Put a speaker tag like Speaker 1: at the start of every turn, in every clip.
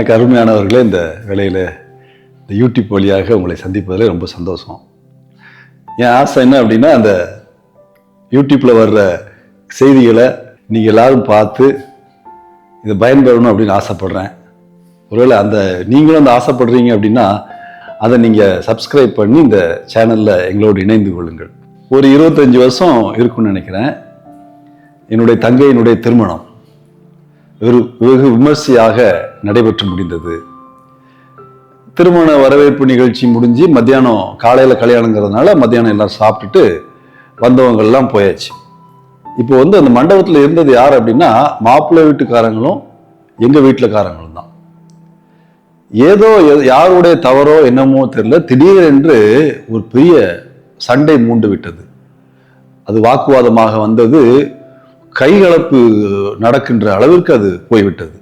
Speaker 1: எனக்கு அருமையானவர்களே இந்த வேலையில் இந்த யூடியூப் வழியாக உங்களை சந்திப்பதில் ரொம்ப சந்தோஷம். என் ஆசை என்ன அப்படின்னா அந்த யூடியூப்பில் வர்ற செய்திகளை நீங்கள் எல்லாரும் பார்த்து இதை பயன்பெறணும் அப்படின்னு ஆசைப்பட்றேன். ஒருவேளை அந்த நீங்களும் அந்த ஆசைப்படுறீங்க அப்படின்னா அதை நீங்கள் சப்ஸ்கிரைப் பண்ணி இந்த சேனலில் எங்களோடு இணைந்து கொள்ளுங்கள். ஒரு இருபத்தஞ்சி வருஷம் இருக்கும்னு நினைக்கிறேன். என்னுடைய தங்கையினுடைய திருமணம். வெகு வெகு விமர்சையாக நடைபெற்று முடிந்தது. திருமண வரவேற்பு நிகழ்ச்சி முடிஞ்சு மத்தியானம் காலையில் கல்யாணங்கிறதுனால மத்தியானம் எல்லாம் சாப்பிட்டுட்டு வந்தவங்கள்லாம் போயாச்சு. இப்போ வந்து அந்த மண்டபத்தில் இருந்தது யார் அப்படின்னா மாப்பிள்ளை வீட்டுக்காரங்களும் எங்கள் வீட்டிலக்காரங்களும் தான். ஏதோ யாருடைய தவறோ என்னமோ தெரியல. திடீரென்று ஒரு பெரிய சண்டை மூண்டு விட்டது. அது வாக்குவாதமாக வந்தது கைகலப்பு நடக்கின்ற அளவிற்கு அது போய்விட்டது.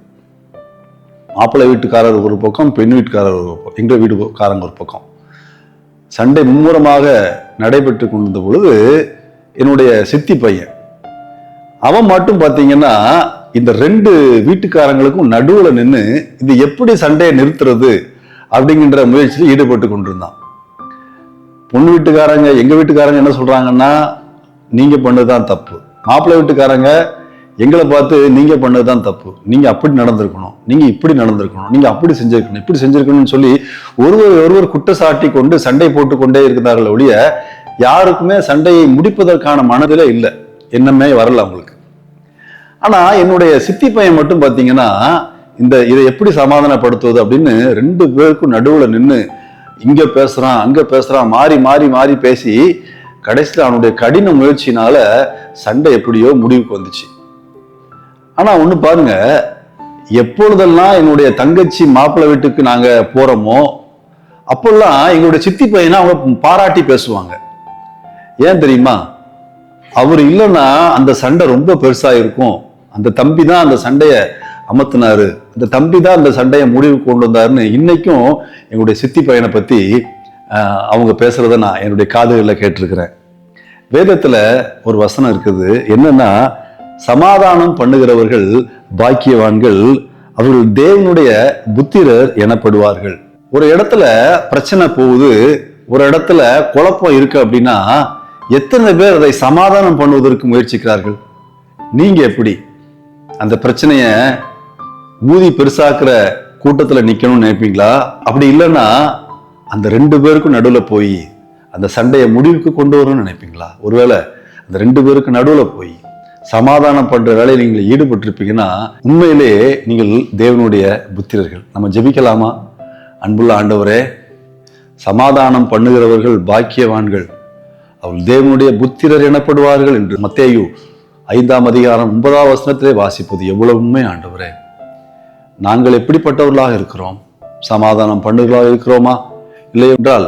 Speaker 1: மாப்பிள்ளை வீட்டுக்காரர் ஒரு பக்கம் பெண் வீட்டுக்காரர் ஒரு பக்கம் எங்கள் வீட்டுக்காரங்க ஒரு பக்கம். சண்டை மும்முரமாக நடைபெற்று கொண்டிருந்த பொழுது என்னுடைய சித்தி பையன் அவன் மட்டும் பார்த்தீங்கன்னா இந்த ரெண்டு வீட்டுக்காரங்களுக்கும் நடுவில் நின்று இது எப்படி சண்டையை நிறுத்துறது அப்படிங்கிற முயற்சியில் ஈடுபட்டு கொண்டிருந்தான். பொண்ணு வீட்டுக்காரங்க எங்கள் வீட்டுக்காரங்க என்ன சொல்கிறாங்கன்னா நீங்கள் பண்ணது தான் தப்பு. மாப்பிள்ளை வீட்டுக்காரங்க எங்களை பார்த்து நீங்க பண்ணதுதான் தப்பு. நீங்க அப்படி நடந்திருக்கணும். நீங்க இப்படி நடந்திருக்கணும். நீங்க அப்படி செஞ்சிருக்கணும். இப்படி செஞ்சிருக்கணும்னு சொல்லி ஒருவர் ஒருவர் குற்றச்சாட்டி கொண்டு சண்டை போட்டு கொண்டே இருக்கிறார்கள் ஒழிய யாருக்குமே சண்டையை முடிப்பதற்கான மனதிலே இல்லை. எண்ணமே வரல அவங்களுக்கு. ஆனா என்னுடைய சித்தி பையன் மட்டும் பாத்தீங்கன்னா இந்த இதை எப்படி சமாதானப்படுத்துவது அப்படின்னு ரெண்டு பேருக்கும் நடுவுல நின்று இங்க பேசுறான் அங்க பேசுறான் மாறி மாறி மாறி பேசி கடைசியில் அவனுடைய கடின முயற்சினால சண்டை எப்படியோ முடிவுக்கு வந்துச்சு. ஆனால் ஒன்று பாருங்க எப்பொழுதெல்லாம் என்னுடைய தங்கச்சி மாப்பிள்ளை வீட்டுக்கு நாங்கள் போகிறோமோ அப்போல்லாம் எங்களுடைய சித்தி பையனை அவங்க பாராட்டி பேசுவாங்க. ஏன் தெரியுமா? அவர் இல்லைன்னா அந்த சண்டை ரொம்ப பெருசாக இருக்கும். அந்த தம்பி தான் அந்த சண்டையை அமர்த்தினாரு அந்த தம்பி தான் அந்த சண்டையை முடிவுக்கு கொண்டு வந்தாருன்னு இன்னைக்கும் எங்களுடைய சித்தி பையனை பற்றி அவங்க பேசுகிறத நான் என்னுடைய காதுகளில் கேட்டிருக்கிறேன். வேதத்தில் ஒரு வசனம் இருக்குது. என்னன்னா சமாதானம் பண்ணுகிறவர்கள் பாக்கியவான்கள் அவர்கள் தேவனுடைய புத்திரர் எனப்படுவார்கள். ஒரு இடத்துல பிரச்சனை போகுது ஒரு இடத்துல குழப்பம் இருக்கு அப்படின்னா எத்தனை பேர் அதை சமாதானம் பண்ணுவதற்கு முயற்சிக்கிறார்கள்? நீங்க எப்படி? அந்த பிரச்சனைய ஊதி பெருசாக்குற கூட்டத்தில் நிற்கணும்னு நினைப்பீங்களா? அப்படி இல்லைன்னா அந்த ரெண்டு பேருக்கும் நடுவுல போய் அந்த சண்டையை முடிவுக்கு கொண்டு வரும்னு நினைப்பீங்களா? ஒருவேளை அந்த ரெண்டு பேருக்கு நடுவுல போய் சமாதானம் பண்ணுற வேலையில் நீங்கள் ஈடுபட்டிருப்பீங்கன்னா உண்மையிலே நீங்கள் தேவனுடைய புத்திரர்கள். நம்ம ஜெபிக்கலாமா? அன்புள்ள ஆண்டவரே சமாதானம் பண்ணுகிறவர்கள் பாக்கியவான்கள். அவள் தேவனுடைய புத்திரர் எனப்படுவார்கள் என்று மத்தேயு ஐந்தாம் அதிகாரம் ஒன்பதாம் வசனத்திலே வாசிப்பது எவ்வளவு உண்மை ஆண்டவரே. நாங்கள் எப்படிப்பட்டவர்களாக இருக்கிறோம்? சமாதானம் பண்ணுகிறவர்களாக இருக்கிறோமா? இல்லையென்றால்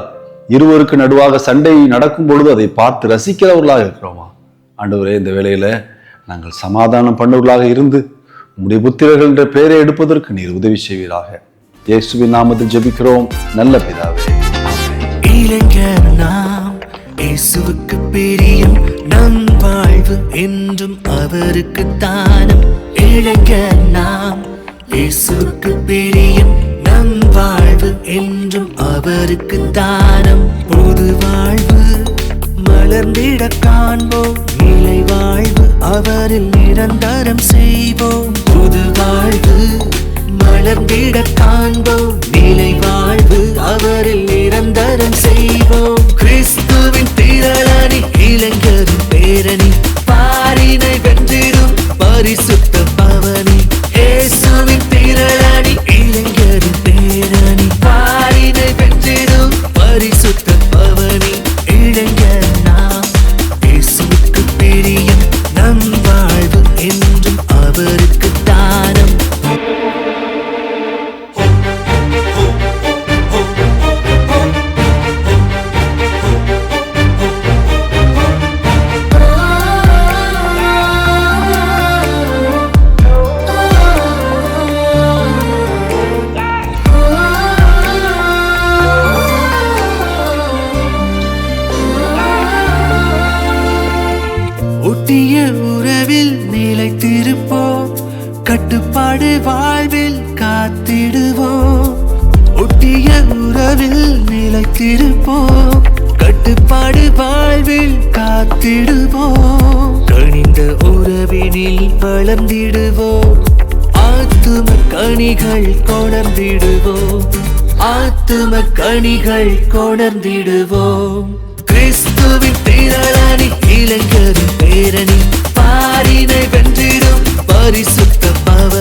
Speaker 1: இருவருக்கு நடுவாக சண்டை நடக்கும் பொழுது அதை பார்த்து ரசிக்கிறவர்களாக இருக்கிறோமா? ஆண்டவரே இந்த வேளையில நாங்கள் சமாதானம் பண்ணவர்களாக இருந்து உம்முடைய புத்திரர்கள் என்ற பெயரை எடுப்பதற்கு நீர் உதவி செய்வீராக. இயேசுவின் நாமத்தில் ஜெபிக்கிறோம். நல்ல பிதாவே.
Speaker 2: இளைஞர் நாம் இயேசுவுக்கு பிரியம் நம் வாழ்வு என்றும் அவருக்கு தானம். இளைஞர் நாம் இயேசுவுக்கு பிரியம் என்றும் அவருக்கு தானம். பொது வாழ்வு மலர்ந்திட காண்போம். நிலை வாழ்வு அவரில் நிரந்தரம் செய்வோம். புது வாழ்வு மலர்ந்திட காண்போம். பாடு வாழ்வில் காத்திடுவோம். ஒட்டிய உறவில் நிலைத்திருப்போம். கட்டுப்பாடு வாழ்வில் காத்திடுவோம். கணிந்த உறவினில் வளர்ந்திடுவோம். ஆத்தும கணிகள் கொணர்ந்திடுவோம். ஆத்தும கணிகள் கொணர்ந்திடுவோம். கிறிஸ்துவின் பேரணி இளைஞரின் பேரணி பாரினை வென்றிடும் பரிசுத்த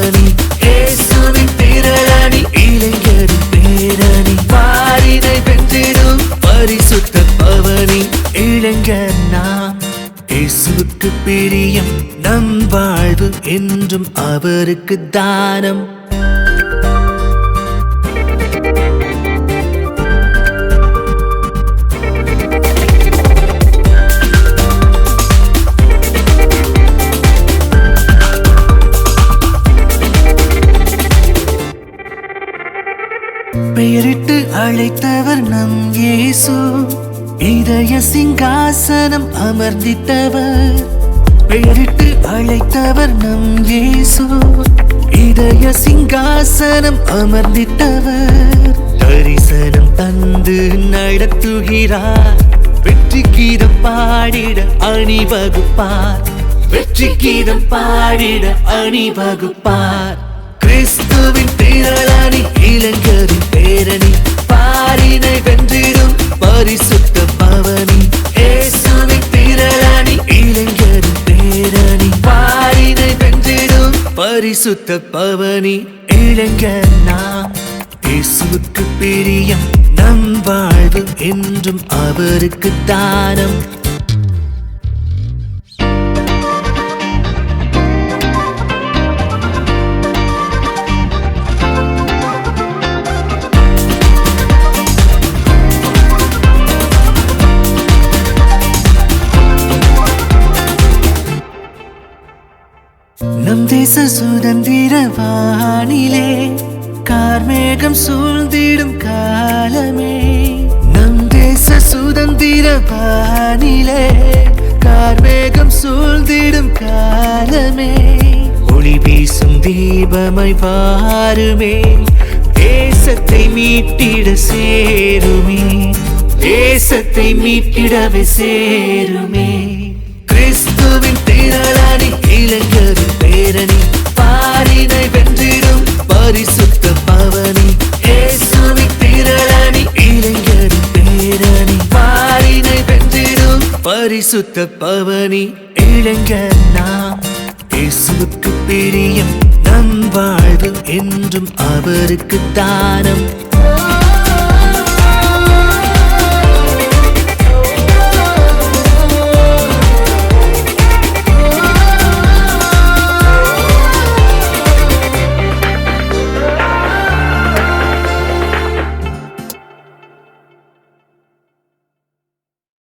Speaker 2: பவனி இயேசுவின் திரளானி இளைஞரின் பேரணி. பாரினை வென்றிடும் பரிசுத்த பவனி. இளைஞர் நாம் இயேசுவுக்கு பிரியம். நம் வாழ்வு என்றும் அவருக்கு தானம். அழைத்தவர் நம் இயேசு. இதய சிங்காசனம் அமர்ந்திட்டவர். பெயரிட்டு அழைத்தவர் நம் இயேசு. இதய சிங்காசனம் அமர்ந்திட்டவர். தரிசனம் தந்து நடத்துகிறார். வெற்றி கீதம் பாடிட அணிவகுப்பார். வெற்றி கீதம் பாடிட அணிவகுப்பார். கிறிஸ்துவின் திரளானி இளைஞரின் பேரணி பாரினை வென்றிடும் பரிசுத்த பவனி. இயேசுவின் திரளானி இளைஞரின் பேரணி பாரினை வென்றிடும் பரிசுத்த பவனி. இளைஞர் நாம் இயேசுவுக்கு பிரியம் நம் வாழ்வு என்றும் அவருக்கு தானம். தேச சுதந்திர வானிலே கார்மேகம் சூழ்ந்திடும் காலமே. நம் தேச சுதந்திர வானிலே கார்மேகம் சூழ்ந்திடும் காலமே. ஒளி வீசும் தீபமை வாருமே தேசத்தை மீட்டிட சேருமே. தேசத்தை மீட்டிடவே சேருமே. கிறிஸ்துவின் திரளானி இளைஞரின் பேரணி பாரினை வென்றிடும் பரிசுத்த பவனி. இயேசுவின் திரளானி இளைஞரின் பேரணி. பாரினை வென்றிடும் பரிசுத்த பவனி. இளைஞர் நாம் இயேசுவுக்கு பிரியம் நம் வாழ்வு என்றும் அவருக்கு தானம்.